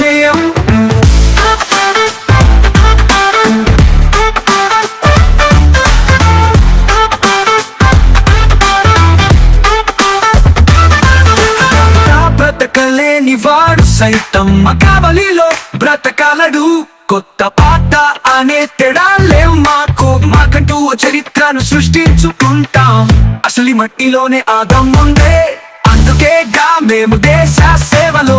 ఆశయం బ్రతకలేని వాడు సైతం మకావలిలో బ్రతకాలడు. కొత్త పాత అనే తేడాలే మాకు. మాకంటూ ఓ చరిత్రను సృష్టించుకుంటాం. అసలు మట్టిలోనే మట్టిలోనే ఉందే అందుకేగా మేము దేశ సేవలో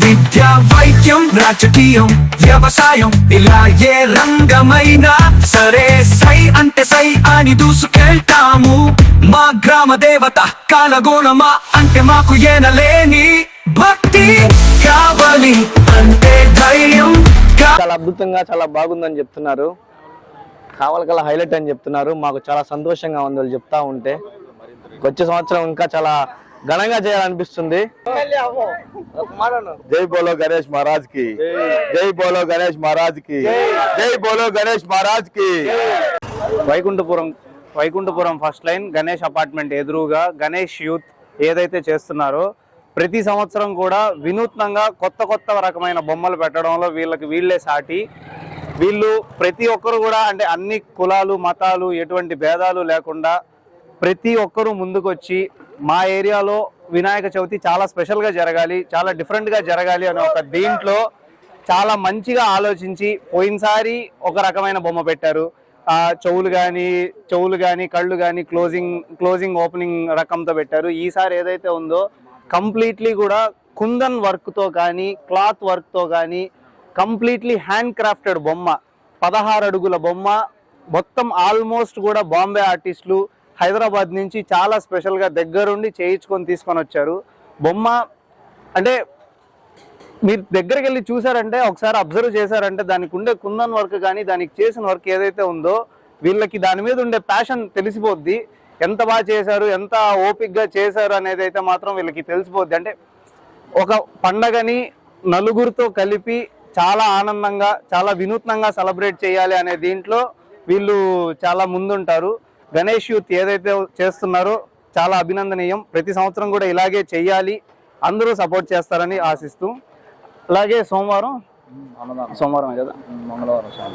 విద్య వైద్యం రాజకీయం వ్యవసాయం ఇలా ఏ రంగమైనా సరే సై అంటే సై అని దూసుకెళ్తాము. మా గ్రామ దేవత కాలగోణమా అంటే మాకు ఏనలేని భక్తి. కావాలి అంటే ధైర్యం. చాలా అద్భుతంగా చాలా బాగుందని చెప్తున్నారు. కావాలి కల హైలైట్ అని చెప్తున్నారు. మాకు చాలా సంతోషంగా ఉంది వాళ్ళు చెప్తా ఉంటే. వచ్చే సంవత్సరం ఇంకా చాలా ఘనంగా చేయాలనిపిస్తుంది. జై బోలో గణేష్ మహారాజ్కి జై బోలో గణేష్ మహారాజ్కి జై బోలో గణేష్ మహారాజ్కి Vaikunthapuram Vaikunthapuram first line Ganesh apartment ఎదురుగా గణేష్ యూత్ ఏదైతే చేస్తున్నారో ప్రతి సంవత్సరం కూడా వినూత్నంగా కొత్త కొత్త రకమైన బొమ్మలు పెట్టడంలో వీళ్ళకి వీళ్ళే సాటి. వీళ్ళు ప్రతి ఒక్కరు కూడా అంటే అన్ని కులాలు మతాలు ఎటువంటి భేదాలు లేకుండా ప్రతి ఒక్కరూ ముందుకొచ్చి మా ఏరియాలో వినాయక చవితి చాలా స్పెషల్గా జరగాలి చాలా డిఫరెంట్గా జరగాలి అనే ఒక దీంట్లో చాలా మంచిగా ఆలోచించి పోయినసారి ఒక రకమైన బొమ్మ పెట్టారు. చెవులు కానీ చెవులు కానీ కళ్ళు కానీ క్లోజింగ్ క్లోజింగ్ ఓపెనింగ్ రకంతో పెట్టారు. ఈసారి ఏదైతే ఉందో కంప్లీట్లీ కూడా కుందన్ వర్క్తో కానీ క్లాత్ వర్క్తో కానీ కంప్లీట్లీ హ్యాండ్ క్రాఫ్టెడ్ బొమ్మ. పదహారు అడుగుల బొమ్మ. మొత్తం ఆల్మోస్ట్ కూడా బాంబే ఆర్టిస్టులు హైదరాబాద్ నుంచి చాలా స్పెషల్గా దగ్గరుండి చేయించుకొని తీసుకొని వచ్చారు. బొమ్మ అంటే మీరు దగ్గరికి వెళ్ళి చూసారంటే ఒకసారి అబ్జర్వ్ చేశారంటే దానికి ఉండే కుందన్ వర్క్ కానీ దానికి చేసిన వర్క్ ఏదైతే ఉందో వీళ్ళకి దాని మీద ఉండే ప్యాషన్ తెలిసిపోద్ది. ఎంత బాగా చేశారు ఎంత ఓపిక్గా చేశారు అనేది అయితే మాత్రం వీళ్ళకి తెలిసిపోద్ది. అంటే ఒక పండగని నలుగురితో కలిపి చాలా ఆనందంగా చాలా వినూత్నంగా సెలబ్రేట్ చేయాలి అనే దీంట్లో వీళ్ళు చాలా ముందుంటారు. గణేష్ యూత్ ఏదైతే చేస్తున్నారో చాలా అభినందనీయం. ప్రతి సంవత్సరం కూడా ఇలాగే చెయ్యాలి అందరూ సపోర్ట్ చేస్తారని ఆశిస్తూ. అలాగే సోమవారం? సోమవారం కదా?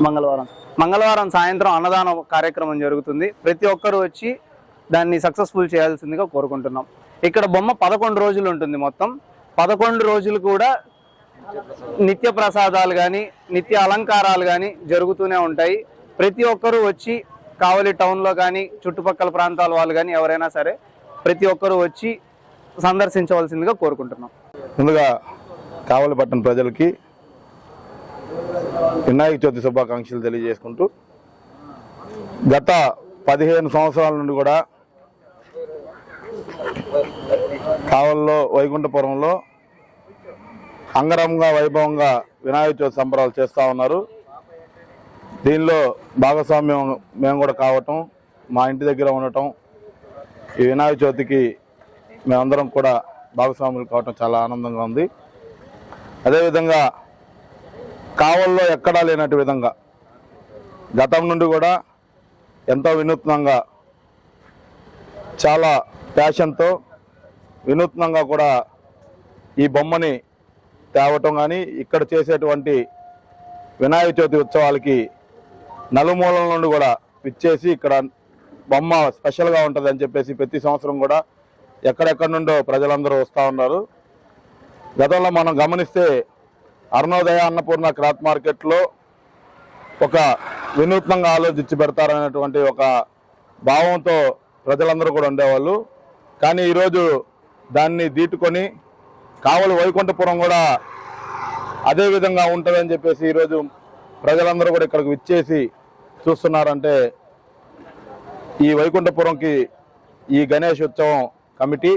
మంగళవారం మంగళవారం. సాయంత్రం అన్నదాన కార్యక్రమం జరుగుతుంది. ప్రతి ఒక్కరు వచ్చి దాన్ని సక్సెస్ఫుల్ చేయాల్సిందిగా కోరుకుంటున్నాం. ఇక్కడ బొమ్మ పదకొండు రోజులు ఉంటుంది మొత్తం. పదకొండు రోజులు కూడా నిత్య ప్రసాదాలు కానీ నిత్య అలంకారాలు కానీ జరుగుతూనే ఉంటాయి. ప్రతి ఒక్కరూ వచ్చి కావలి టౌన్లో కానీ చుట్టుపక్కల ప్రాంతాల వాళ్ళు కానీ ఎవరైనా సరే ప్రతి ఒక్కరూ వచ్చి సందర్శించవలసిందిగా కోరుకుంటున్నాం. ముందుగా కావలిపట్నం ప్రజలకి వినాయక చవితి శుభాకాంక్షలు తెలియజేసుకుంటూ గత పదిహేను సంవత్సరాల నుండి కూడా కావల్లో వైకుంఠపురంలో అంగరంగా వైభవంగా వినాయక చవితి సంబరాలు చేస్తూ ఉన్నారు. దీనిలో భాగస్వామ్యం మేము కూడా కావటం మా ఇంటి దగ్గర ఉండటం ఈ వినాయక చవితికి మేమందరం కూడా భాగస్వాములు కావటం చాలా ఆనందంగా ఉంది. అదేవిధంగా కావల్లో ఎక్కడా లేనట్టు విధంగా గతం నుండి కూడా ఎంతో వినూత్నంగా చాలా ప్యాషన్తో వినూత్నంగా కూడా ఈ బొమ్మని తేవటం కానీ ఇక్కడ చేసేటువంటి వినాయక చవితి ఉత్సవాలకి నలుమూలల నుండి కూడా విచ్చేసి ఇక్కడ బొమ్మ స్పెషల్గా ఉంటుంది అని చెప్పేసి ప్రతి సంవత్సరం కూడా ఎక్కడెక్కడి నుండో ప్రజలందరూ వస్తూ ఉన్నారు. గతంలో మనం గమనిస్తే అరుణోదయ అన్నపూర్ణ క్రాత్ మార్కెట్లో ఒక వినూత్నంగా ఆలోచించి పెడతారనేటువంటి ఒక భావంతో ప్రజలందరూ కూడా ఉండేవాళ్ళు. కానీ ఈరోజు దాన్ని దీటుకొని కావలి వైకుంఠపురం కూడా అదే విధంగా ఉంటుందని చెప్పేసి ఈరోజు ప్రజలందరూ కూడా ఇక్కడికి విచ్చేసి చూస్తున్నారంటే ఈ వైకుంఠపురంకి ఈ గణేష్ ఉత్సవం కమిటీ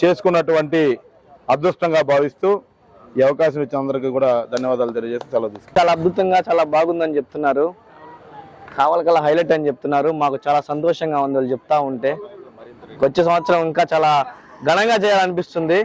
చేసుకున్నటువంటి అదృష్టంగా భావిస్తూ ఈ అవకాశం ఇచ్చిన అందరికీ కూడా ధన్యవాదాలు తెలియజేసి సెలవు చాలా అద్భుతంగా చాలా బాగుందని చెప్తున్నారు. కావాలి కల హైలైట్ అని చెప్తున్నారు. మాకు చాలా సంతోషంగా ఉంది వాళ్ళు చెప్తా ఉంటే. వచ్చే సంవత్సరం ఇంకా చాలా ఘనంగా చేయాలనిపిస్తుంది.